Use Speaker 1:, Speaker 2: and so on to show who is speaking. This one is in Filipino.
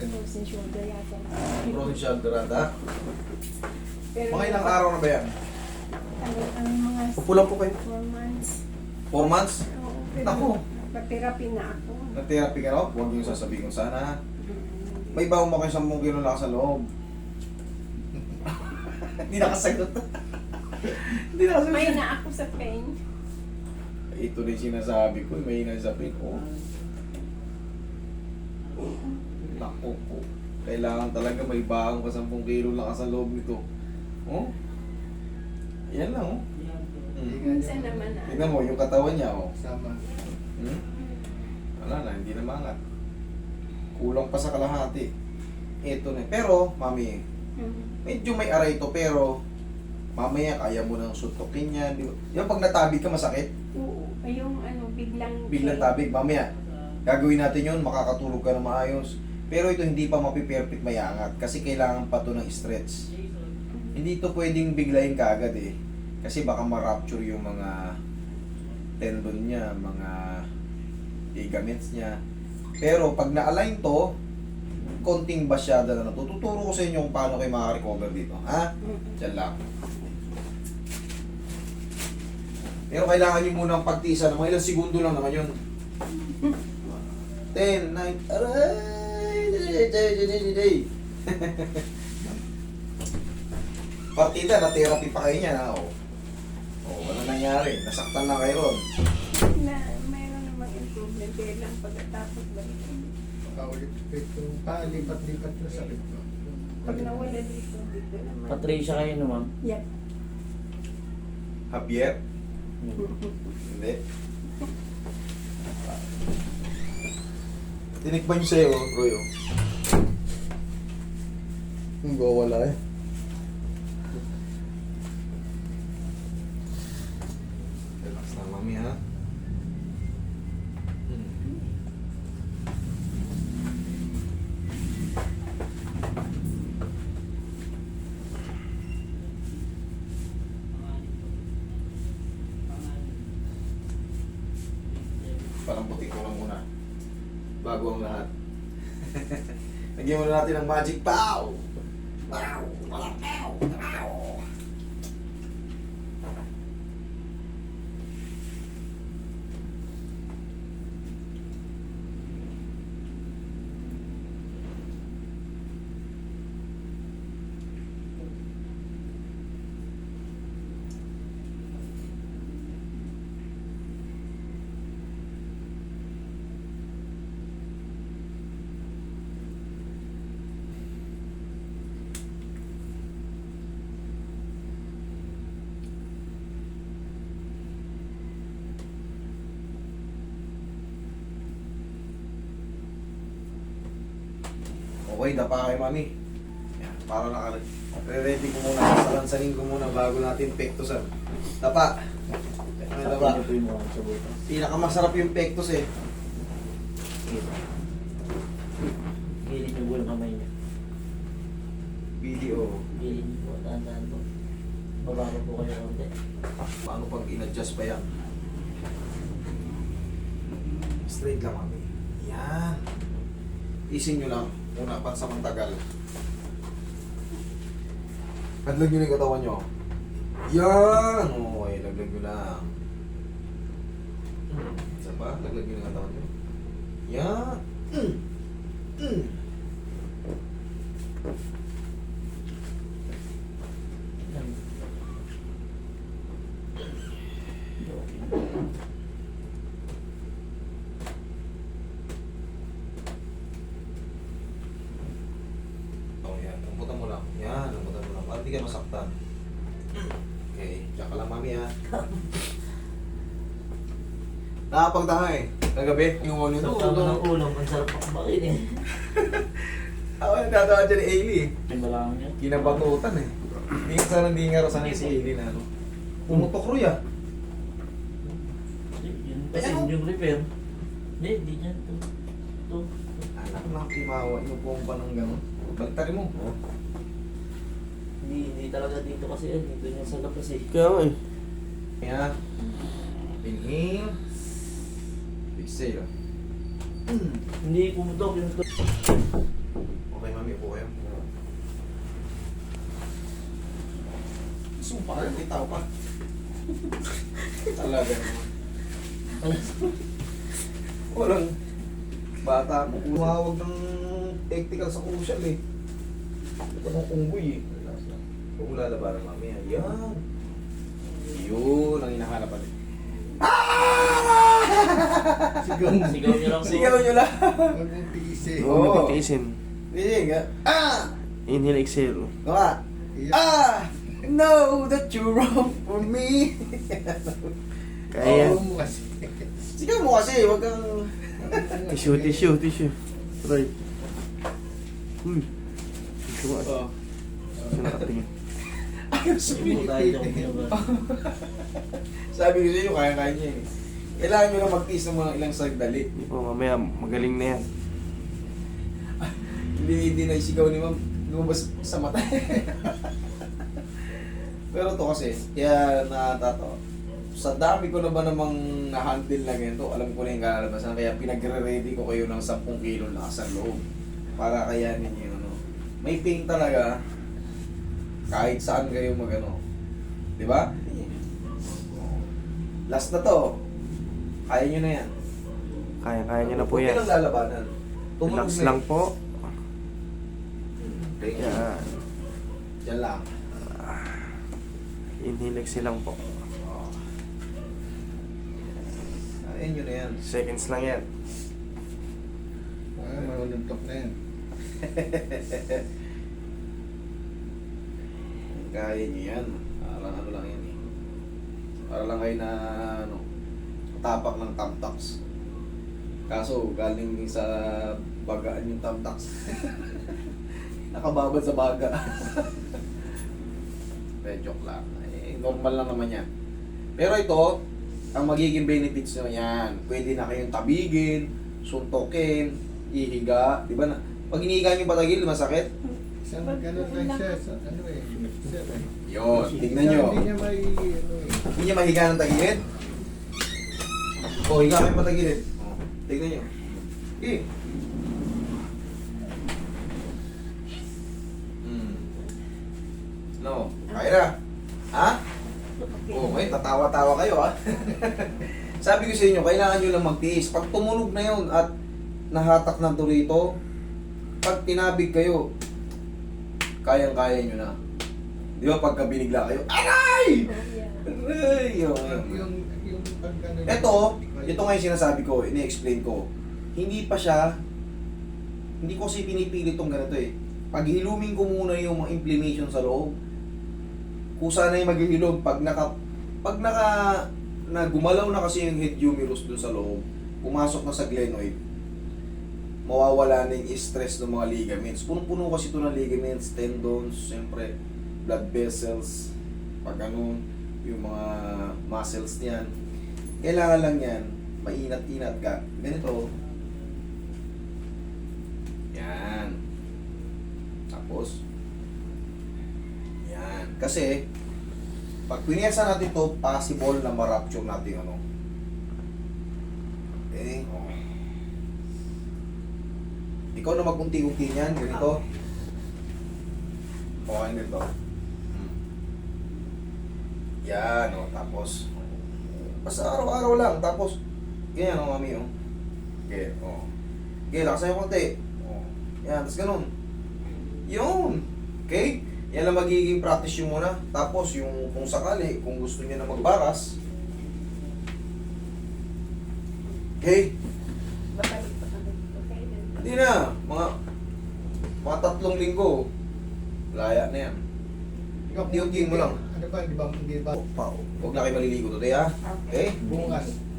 Speaker 1: Frozen shoulder yata.
Speaker 2: Frozen shoulder ata.
Speaker 1: Pero
Speaker 2: Mga ilang araw na ba yan?
Speaker 1: Ang, ang mga
Speaker 2: Upo lang po kayo.
Speaker 1: 4 months.
Speaker 2: 4 months?
Speaker 1: Oo, pero
Speaker 2: Naku.
Speaker 1: nagpa-therapy na ako.
Speaker 2: Nag-therapy ka raw? Huwag yung sasabihin ko sana. May baon mo kayo 10 kilo lang sa loob. Hindi nakasagot. Hindi nakasagot.
Speaker 1: May na ako sa pain.
Speaker 2: Ito rin sinasabi ko, may sa pain. Oh. Naku po. Kailangan talaga may baon ka 10 kilo lang sa loob nito. Oh? Yan lang oh. Hmm.
Speaker 1: Minsan naman na.
Speaker 2: Tignan mo, yung katawan niya oh.
Speaker 3: Sama.
Speaker 2: Hmm? Wala na, hindi na mangat. Kulang pa sa kalahati. Ito na. Pero, mami,
Speaker 1: Mm.
Speaker 2: medyo may aray to pero mamaya kaya mo nang suntukin yan. Di ba? Yung pag natabi ka masakit,
Speaker 1: Oo. Ay, yung ano, biglang...
Speaker 2: biglang tabig, mamaya. Gagawin natin yun, makakatulog ka na maayos. Pero ito hindi pa mapiperfect mayangat kasi kailangan pa to ng stretch. Hindi to pwedeng biglayin kaagad eh. Kasi baka ma-rupture yung mga tendon niya, mga ligaments niya. Pero pag na-align to, konting basyada na to. Tuturo ko sa inyo kung paano kayo makaka-recover dito. Ha? Diyan lang. Pero kailangan nyo munang pagtisa ng mga ilang segundo lang naman yun. 10, 9, aray! Partida, na-therapy pa kayo niya, ha? O, oh, wala nangyari. Nasaktan lang kayo ron.
Speaker 1: Na, mayroon namang improvement. Kaya lang pagkatapos balikin.
Speaker 3: Paulit-ulit yung palipat-lipat na sakit ko.
Speaker 1: Pag nawala dito, dito naman.
Speaker 4: Patricia kayo no, ma'am?
Speaker 1: Yep.
Speaker 2: Javier? Hindi. Tinikman niyo sa'yo, Roy. oh. Ang wala eh. Relax na, mami, ha? Hmm. Palambutin ko lang muna. Bago ang lahat. Lagyan muna natin ng magic pow! Pow! Pow! Pow! Pow! Okay, dapa kayo, mami. Yan, para naka Re-ready ko muna, salansanin ko muna bago natin pektosan. Dapa. Ano dapa? Pinakamasarap yung pektos eh.
Speaker 4: Gilid niyo yung kamay niyo.
Speaker 2: Video.
Speaker 4: Gilid niyo po, dahan-dahan po. Bababa po kayo konti.
Speaker 2: Paano pag in-adjust pa yan? Straight lang, mami. Yan. Isin nyo lang. Muna, pansamang tagal. Hadlag nyo na yung katawan nyo. Yan! Okay, laglag nyo lang. Isa pa, laglag nyo na yung katawan nyo. Yan! Mm
Speaker 4: yan.
Speaker 2: Lambutan mo lang. Yan, lambutan mo lang. Ka masaktan. Okay, diyan ka lang, mami, ha. Nakapagtanga eh. Kagabi, yung ulo nito.
Speaker 4: tama ng ulam, ang sarap pakbakin eh.
Speaker 2: Ako yung tatawa dyan ni Ailey eh.
Speaker 4: Yung balangan niya.
Speaker 2: Kinabatutan eh. Hindi nga sana hindi nga raw sanay si Ailey na ano. Pumutok Roy ah.
Speaker 4: Yun kasi
Speaker 2: Ayan, oh.
Speaker 4: yung repair. Hindi, hindi niya. Ito.
Speaker 2: Anak na kimawa yung pompa ng gano'n. Bagtari mo.
Speaker 4: Hindi, hindi talaga dito kasi yan. Dito yung sa labas eh.
Speaker 2: Kaya nga eh. Yeah. Inhale. Exhale.
Speaker 4: Hindi pumutok yung to. Okay, mami, po kayo.
Speaker 2: Sumpa ka, may tao pa. Talaga naman. Walang bata mo. Umawag ng tactical sa crucial eh. Ito ng unggoy eh. Kung lalabanan mamaya. Yan. Yun ang hinahanap natin.
Speaker 3: Sigaw.
Speaker 4: Sigaw niyo lang.
Speaker 2: Sigaw nyo lang.
Speaker 3: Huwag mong tiisin.
Speaker 2: Oo.
Speaker 5: Huwag mo titiisin.
Speaker 2: Hindi nga. Ah!
Speaker 5: Inhale, exhale.
Speaker 3: Iyak.
Speaker 2: Ah! Know that you're wrong for me.
Speaker 5: Kaya.
Speaker 3: Oo mo kasi.
Speaker 2: Sigaw mo kasi, wag kang...
Speaker 5: Tissue, tissue, tissue. Right. Hmm.
Speaker 2: Oh.
Speaker 5: Tissue nakatingin.
Speaker 2: Sabi ko sa inyo, kaya-kaya niya eh. Kailangan nyo lang mag-tiis ng mga ilang sagdali.
Speaker 5: Oh, mamaya magaling na yan.
Speaker 2: Hindi, hindi na isigaw ni ma'am. Lumabas sa mata. Pero to kasi, kaya natatawa. Sa dami ko na ba namang na-handle na ganito, alam ko na yung kalalabasan. Kaya pinagre-ready ko kayo ng 10 kilo na sa loob. Para kayanin nyo yung ano. May pain talaga. Kahit saan kayo magano. Di ba? Last na to. Kaya nyo na yan.
Speaker 5: Kaya-kaya niyo na po
Speaker 2: Huwag
Speaker 5: yan.
Speaker 2: nyo lang lalabanan. Tumunog
Speaker 5: Relax lang po.
Speaker 2: Thank you.
Speaker 5: Yan.
Speaker 2: Yan lang.
Speaker 5: Inhale, exhale lang po.
Speaker 2: Oh. Ayun yun na yan.
Speaker 5: Seconds lang yan.
Speaker 3: Ah, manununtok na yan.
Speaker 2: Kaya nyo yan. Parang ano lang yan eh. Para lang kayo na ano, tapak ng tamtax. Kaso galing sa bagaan yung tamtax. Nakababad sa baga. Pero joke lang. Eh, normal lang naman yan. Pero ito, ang magiging benefits nyo yan, pwede na kayong tabigin, suntokin, ihiga, di ba na? Pag inihiga nyo patagil, masakit?
Speaker 3: Isang ganun lang siya sa ano eh. Sir eh.
Speaker 2: Yun, tignan nyo.
Speaker 3: Hindi niya may ano eh.
Speaker 2: Hindi niya mahiga ng tagilid. O, higa kayo patagilid. Tignan nyo. Eh. Hmm. No, kaya na. Ha? Oo, ngayon, tatawa-tawa kayo ha. Sabi ko sa inyo, kailangan nyo lang magtiis. Pag tumunog na yun at nahatak ng turito, pag tinabig kayo, kayang-kaya nyo na. Di ba pagka binigla kayo, aray! Aray! Yung,
Speaker 3: Yung, yung, yung ano
Speaker 2: ito, ito nga yung sinasabi ko, ini-explain ko. Hindi pa siya, hindi ko kasi pinipilit tong ganito eh. Pag hilumin ko muna yung mga inflammation sa loob, kusa na yung maghihilom, pag naka, pag naka, na gumalaw na kasi yung head humerus dun sa loob, pumasok na sa glenoid, mawawala na yung stress ng mga ligaments. Punong-puno kasi ito ng ligaments, tendons, siyempre, blood vessels, pag ganun, yung mga muscles niyan. Kailangan lang yan, mainat-inat ka. Ganito. Yan. Tapos, yan. Kasi, pag pinesa natin to, possible na ma-rupture natin ano. Okay. Oh. Ikaw na magunti-unti niyan, ganito. Okay, ganito. Hmm. Yan, o. Tapos, basta araw-araw lang. Tapos, ganyan, o, mami, o. Okay, o. Okay, laksan yung konti. O. Yan, tapos ganun. Yun. Okay? Yan ang magiging practice yung muna. Tapos, yung kung sakali, kung gusto niya na magbaras, okay?
Speaker 1: Babalik pa kami. Okay, then.
Speaker 2: Hindi na. Mga, mga tatlong linggo, laya na yan. Unti-unti mo lang.
Speaker 3: Ano ba, di ba, di ba?
Speaker 2: Huwag na kayo maliligo today, ha? Okay?
Speaker 3: Bukas.